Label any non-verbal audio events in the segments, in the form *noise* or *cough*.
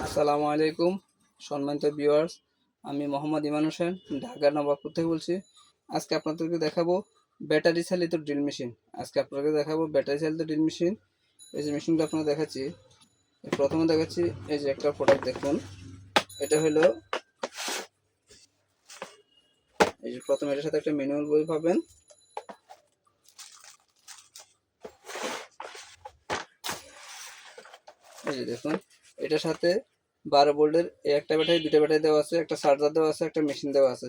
আসসালামু আলাইকুম, সম্মানিত ভিউয়ার্স আমি মোহাম্মদ ইমান হোসেন, ঢাকার নবাবপুর থেকে বলছি। আজকে আপনাদেরকে দেখাবো ব্যাটারি চালিত ড্রিল মেশিন। আজকে আপনাদেরকে দেখাবো ব্যাটারি চালিত ড্রিল মেশিন। এই যে মেশিনটা আপনাদের দেখাচ্ছি প্রথমে দেখাচ্ছি, এই যে একটা প্রোডাক্ট দেখুন। এটা হলো, এই যে প্রথমে এটার সাথে একটা ম্যানুয়াল বই পাবেন। এই যে দেখুন এটার সাথে বারো ভোল্টের একটা ব্যাটারি দুটো ব্যাটারি দেওয়া আছে, একটা চার্জার দেওয়া আছে, একটা মেশিন দেওয়া আছে।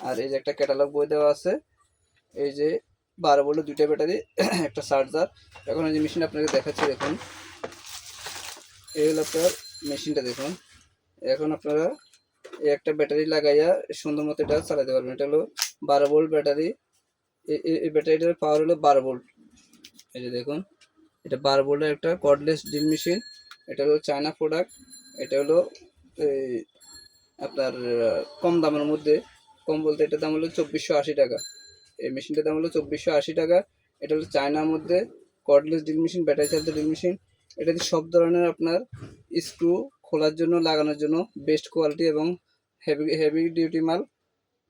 আর এই যে একটা ক্যাটালগ বই দেওয়া আছে, এই যে বারো ভোল্টের দুইটা ব্যাটারি, *clears throat* একটা চার্জার। এখন এই যে মেশিন আপনাকে দেখাচ্ছি, দেখুন। এই হলো আপনার মেশিনটা, দেখুন। এখন আপনারা এই একটা ব্যাটারি লাগাইয়া সুন্দর মতো এটা চালাতে পারবেন। এটা হলো বারো বোল্ট ব্যাটারি। এই- এই- এই ব্যাটারিটার পাওয়ার হলো বারো বোল্ট। এই যে দেখুন, এটা বারো ভোল্টের একটা কর্ডলেস ড্রিল মেশিন এটা হলো চায়না প্রোডাক্ট এটা হলো আপনার কম দামের মধ্যে। কম বলতে এটার দাম হলো চব্বিশশো আশি টাকা। এই মেশিনটার দাম হলো চব্বিশশো আশি টাকা। এটা হলো চায়নার মধ্যে কর্ডলেস ড্রিল মেশিন ব্যাটারি চালিত ড্রিল মেশিন এটাতে সব ধরনের আপনার স্ক্রু খোলার জন্য, লাগানোর জন্য বেস্ট কোয়ালিটি এবং হেভি হেভি ডিউটি মাল।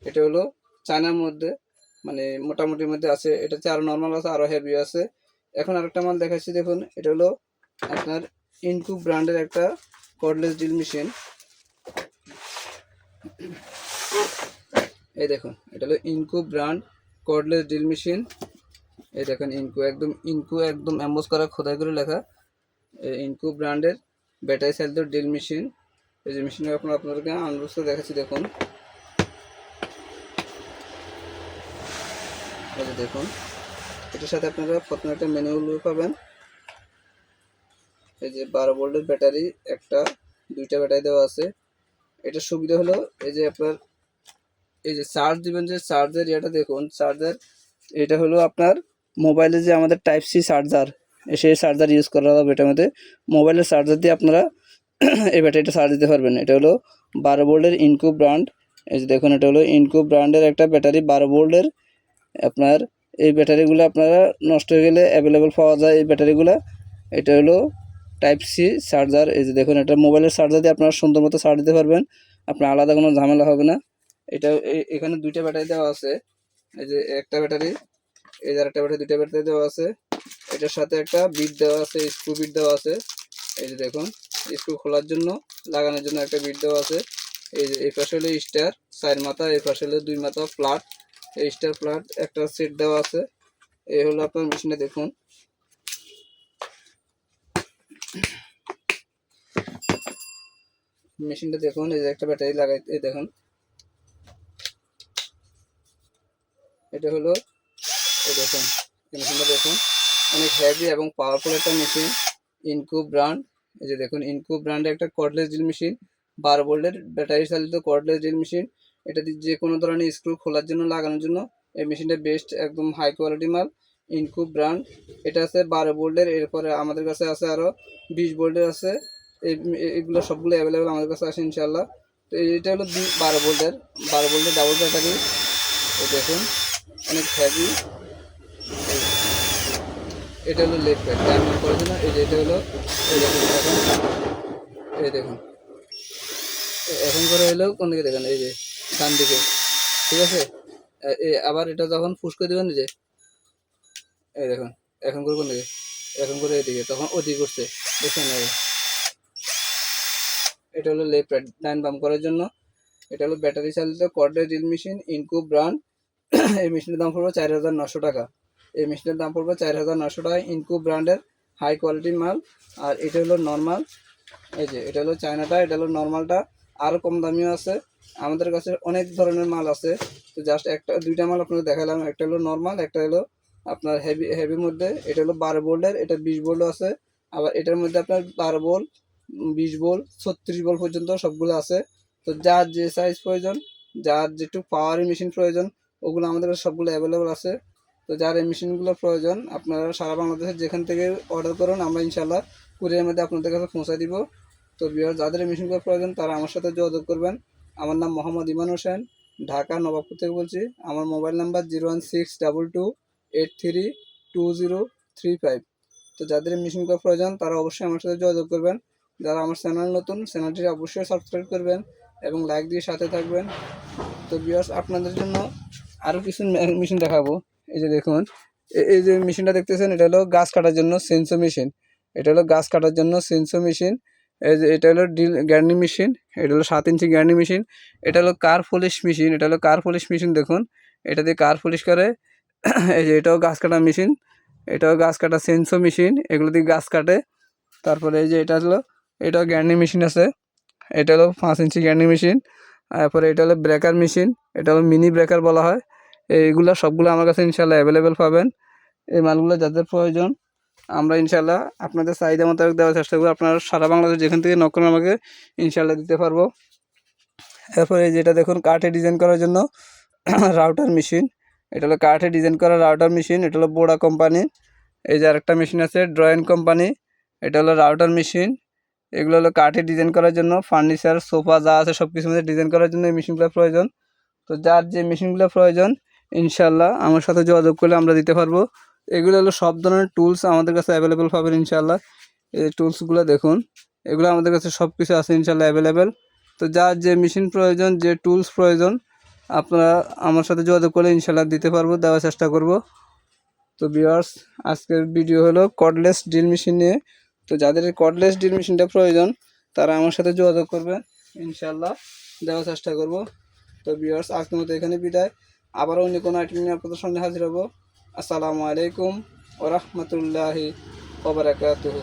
এটা হলো চায়নার মধ্যে মানে মোটামুটির মধ্যে আছে। এটা হচ্ছে আরও নর্মাল আছে আরও হেভি আছে। এখন আরেকটা মাল দেখাচ্ছি, দেখুন। এটা হলো আপনার ইনকু ব্র্যান্ডের একটা কর্ডলেস ড্রিল মেশিন এই দেখুন, এটা হলো Ingco brand cordless drill machine এই দেখুন ইনকু একদম ইনকু একদম অ্যাম্বোস করা, খোদাই করে লেখা। ইনকু ব্র্যান্ডের ব্যাটারি চালিত ড্রিল মেশিন এই যে মেশিনটা এখন আপনাদেরকে আনবক্স করে দেখাচ্ছি, দেখুন। এই দেখুন, এটার সাথে আপনারা প্রথমে একটা ম্যানুয়াল পাবেন। এই যে বারো ভোল্টের ব্যাটারি, একটা, দুইটা ব্যাটারি দেওয়া আছে। এটা সুবিধা হলো, এই যে আপনার, এই যে চার্জ দিবেন যে চার্জের ইয়েটা দেখুন চার্জার এটা হলো আপনার মোবাইলে যে আমাদের টাইপ সি চার্জার সেই চার্জার ইউজ করা হবে এটার মধ্যে। মোবাইলের চার্জার দিয়ে আপনারা এই ব্যাটারিটা চার্জ দিতে পারবেন। এটা হলো বারো ভোল্টের ইনকু ব্র্যান্ড এই যে দেখুন, এটা হলো ইনকু ব্র্যান্ডের একটা ব্যাটারি। বারো ভোল্টের আপনার এই ব্যাটারিগুলো আপনারা নষ্ট হয়ে গেলে অ্যাভেলেবেল পাওয়া যায় এই ব্যাটারিগুলো। এটা হলো টাইপ সি চার্জার এই যে দেখুন, এটা মোবাইলের চার্জার দিয়ে আপনারা সুন্দর মতো চার্জ দিতে পারবেন। আপনার আলাদা কোনো ঝামেলা হবে না। এটা এখানে দুইটা ব্যাটারি দেওয়া আছে। এই যে একটা ব্যাটারি এই যে একটা ব্যাটারি দুইটা ব্যাটারি দেওয়া আছে। এটার সাথে একটা বিট দেওয়া আছে স্ক্রু বিট দেওয়া আছে। এই যে দেখুন স্ক্রু খোলার জন্য, লাগানোর জন্য একটা বিট দেওয়া আছে। এই যে এই পাশে হলো স্টার চার মাথা, এই পাশে হলো দুই মাথা ফ্ল্যাট এই স্টার ফ্ল্যাট একটা সেট দেওয়া আছে। এই হলো আপনার মেশিনে দেখুন। মেশিনটা দেখুন, এই যে একটা ব্যাটারি লাগাই, এই দেখুন। এটা হলো, এই দেখুন, এই মেশিনটা দেখুন। অনেক হেভি এবং পাওয়ারফুল একটা মেশিন ইনকু ব্র্যান্ড এই যে দেখুন ইনকু ব্র্যান্ডের একটা কর্ডলেস ড্রিল মেশিন বারো ভোল্টের ব্যাটারি চালিত কর্ডলেস ড্রিল মেশিন এটা যে কোনো ধরনের স্ক্রু খোলার জন্য, লাগানোর জন্য, এই মেশিনটা বেস্ট একদম হাই কোয়ালিটি মাল। ইনকু ব্র্যান্ড এটা আছে বারো ভোল্টের এরপরে আমাদের কাছে আছে আরও বিশ ভোল্টের আছে। এগুলো সবগুলো অ্যাভেলেবেল আমাদের কাছে আছে ইনশাল্লাহ তো এটা হলো বারো ভোল্টের বারো ভোল্টের ডাবল ব্যাটারি দেখুন, অনেক হেভি এটা হলো লেফট প্যাড ডায়মন্ড করেছে না এই যে এটা হলো, এই দেখুন, এখন, এই দেখুন। এখন করে হলো কোন দিকে দেখেন, এই যে ডান দিকে। ঠিক আছে? আবার এটা যখন পুশ করে দেবেন যে এই দেখুন, এখন করে কোন দিকে? এখন করে এদিকে, তখন ওদিকে করছে দেখছেন এই। এটা হলো লেফট রাইট ডাইন বাম করার জন্য। এটা হলো ব্যাটারি চালিত কর্ডের ড্রিল মেশিন, ইনকু ব্র্যান্ড। এই মেশিনের দাম পড়বে চার হাজার নশো টাকা। এই মেশিনের দাম পড়বে চার হাজার নশো টাকা, ইনকু ব্র্যান্ডের হাই কোয়ালিটির মাল। আর এটা হলো নর্মাল। এই যে, এটা হলো চায়নাটা, এটা হলো নর্মালটা। আরও কম দামিও আছে। আমাদের কাছে অনেক ধরনের মাল আছে। তো জাস্ট একটা, দুইটা মাল আপনাকে দেখালাম। একটা হলো নর্মাল, একটা হলো আপনার হেভি হেভির মধ্যে, এটা হলো বারো বোল্টের এটা বিশ বোল্টও আছে। আবার এটার মধ্যে আপনার বারো বোল্ট বিশ বোল্ট ছত্রিশ বোল্ট পর্যন্ত সবগুলো আছে। তো যার যে সাইজ প্রয়োজন, যার যেটুকু পাওয়ারি মেশিন প্রয়োজন, ওগুলো আমাদের কাছে সবগুলো অ্যাভেলেবল আছে। তো যার এই মেশিনগুলো প্রয়োজন, আপনারা সারা বাংলাদেশের যেখান থেকে অর্ডার করুন, আমরা ইনশাল্লাহ কুরিয়ার মধ্যে আপনাদের কাছে পৌঁছে দিব। তো বিহার যাদের এই মেশিনগুলো প্রয়োজন, তারা আমার সাথে যোগাযোগ করবেন। আমার নাম মোহাম্মদ ইমান হোসেন, ঢাকা, নবাবপুর থেকে বলছি। আমার mobile number zero one six double two eight three two zero three five তো যাদের এই মেশিনগুলো প্রয়োজন, তারা অবশ্যই আমার সাথে যোগাযোগ করবেন। যারা আমার চ্যানেল নতুন, চ্যানেলটি অবশ্যই সাবস্ক্রাইব করবেন এবং লাইক দিয়ে সাথে থাকবেন। তো বিয়ার্স আপনাদের জন্য আরও কিছু মেশিন দেখাবো। এই যে দেখুন এই যে মেশিনটা দেখতেছেন, এটা হলো গাছ কাটার জন্য সেন্সো মেশিন এটা হলো গাছ কাটার জন্য সেন্সো মেশিন এই যে এটা হলো ডিল গ্যান্ডি মেশিন এটা হলো সাত ইঞ্চি গ্যান্ডি মেশিন এটা হলো কার পলিশ মেশিন এটা হলো কার পলিশ মেশিন দেখুন। এটা দিয়ে কার পলিশ করে। এই যে এটাও গাছ কাটা মেশিন, এটাও গাছ কাটা সেন্সো মেশিন এগুলো দিয়ে গাছ কাটে। তারপরে এই যে এটা হলো, এটাও গ্যান্ডি মেশিন আছে। এটা হলো পাঁচ ইঞ্চি গ্যান্ডি মেশিন তারপরে এটা হলো ব্রেকার মেশিন এটা হলো মিনি ব্রেকার বলা হয়। এইগুলো সবগুলো আমার কাছে ইনশাল্লাহ অ্যাভেলেবেল পাবেন। এই মালগুলো যাদের প্রয়োজন, আমরা ইনশাল্লাহ আপনাদের চাহিদা মোতাবেক দেওয়ার চেষ্টা করব। আপনারা সারা বাংলাদেশ যেখান থেকে নক করেন, আমাকে ইনশাল্লাহ দিতে পারব। এরপরে যেটা দেখুন, কাঠে ডিজাইন করার জন্য রাউটার মেশিন এটা হলো কাঠে ডিজাইন করা রাউটার মেশিন এটা হলো বোড়া কোম্পানি এই যে আরেকটা মেশিন আছে ড্রয়িং কোম্পানি এটা হলো রাউটার মেশিন এগুলো হলো কাঠে ডিজাইন করার জন্য ফার্নিচার সোফা যা আছে সব কিছু মধ্যে ডিজাইন করার জন্য এই মেশিনগুলো প্রয়োজন। তো যার যে মেশিনগুলো প্রয়োজন ইনশাল্লাহ আমার সাথে যোগাযোগ করলে আমরা দিতে পারব। এগুলো হলো সব ধরনের টুলস আমাদের কাছে অ্যাভেলেবেল পাবেন ইনশাল্লাহ এই টুলসগুলো দেখুন, এগুলো আমাদের কাছে সব কিছু আছে ইনশাল্লাহ অ্যাভেলেবেল তো যার যে মেশিন প্রয়োজন, যে টুলস প্রয়োজন আপনারা আমার সাথে যোগাযোগ করলে ইনশাল্লাহ দিতে পারব, দেওয়ার চেষ্টা করব। তো ভিউয়ার্স আজকের ভিডিও হলো কর্ডলেস ড্রিল মেশিন নিয়ে। তো যাদের কর্ডলেস ড্রিল মেশিনটা প্রয়োজন, তারা আমার সাথে যোগাযোগ করবে ইনশাল্লাহ দেওয়ার চেষ্টা করব। তো ভিউয়ার্স আজকের মতো এখানে বিদায়। আবারও অন্য কোনো আইটেম নিয়ে আপনাদের সামনে হাজির হব। আসসালামু আলাইকুম ওরহমতুল্লাহি ওবরাকাতুহু